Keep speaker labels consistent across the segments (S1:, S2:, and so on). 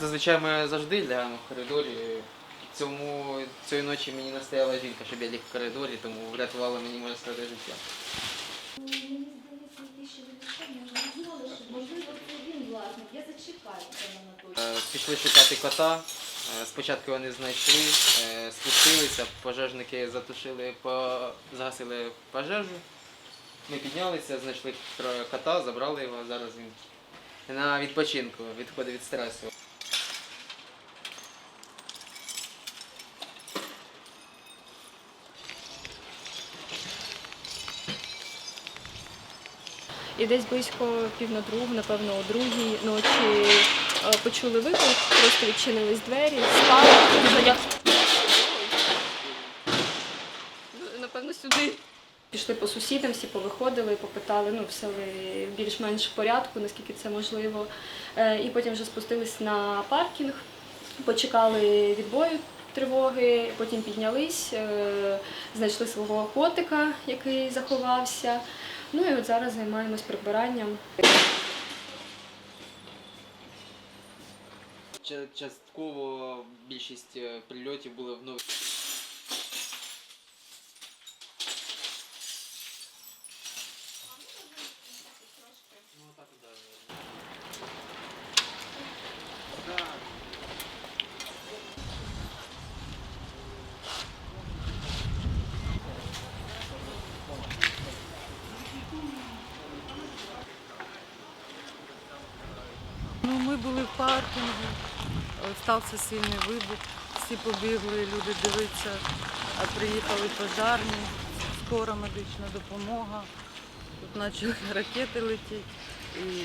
S1: Зазвичай ми завжди лягаємо в коридорі. Цьому цієї ночі мені настояла жінка, щоб я ліг в коридорі, тому врятувала мені можна сказати життя.
S2: Мені здається, якийсь ще можливо, можливо, він власник. Я зачекаю
S1: Пішли шукати кота. Е, Спочатку вони знайшли, е, спустилися, пожежники затушили, згасили пожежу. Ми піднялися, знайшли кота, забрали його, зараз він на відпочинку, відходить від стресу.
S3: І десь близько пів на другу, напевно, о другій ночі е, почули вибух, просто відчинились двері, спали. Напевно, сюди. Пішли по сусідам, всі повиходили, попитали, ну, все більш-менш в порядку, наскільки це можливо. Е, І потім вже спустились на паркінг, почекали відбою тривоги, потім піднялись, е, знайшли свого котика, який заховався. Ну і от зараз займаємось прибиранням.
S1: Частково більшість е, прильотів були в нові.
S4: Були в паркінгу, стався сильний вибух, всі побігли, люди дивитися, а приїхали пожарні, скора медична допомога. Тут почали ракети летіти. І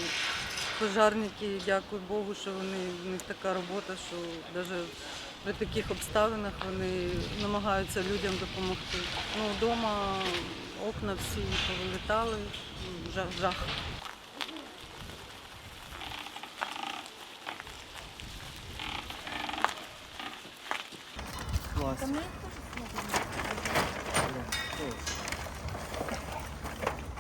S4: пожарники, дякую Богу, що вони, в них така робота, що навіть при таких обставинах вони намагаються людям допомогти. Ну, вдома окна всі повилітали, жах. Жах.
S1: Клас.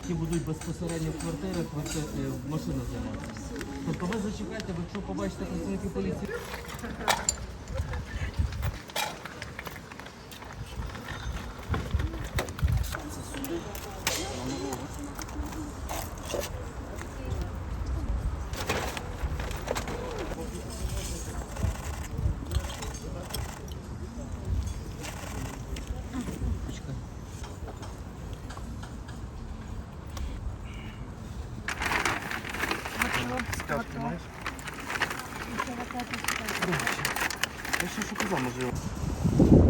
S5: які будуть безпосередньо в квартирах, ви це е, в машинах займатися. Тобто ви зачекайте, якщо побачите працівники поліції. Skarbki masz? Jeszcze szukam, może ją.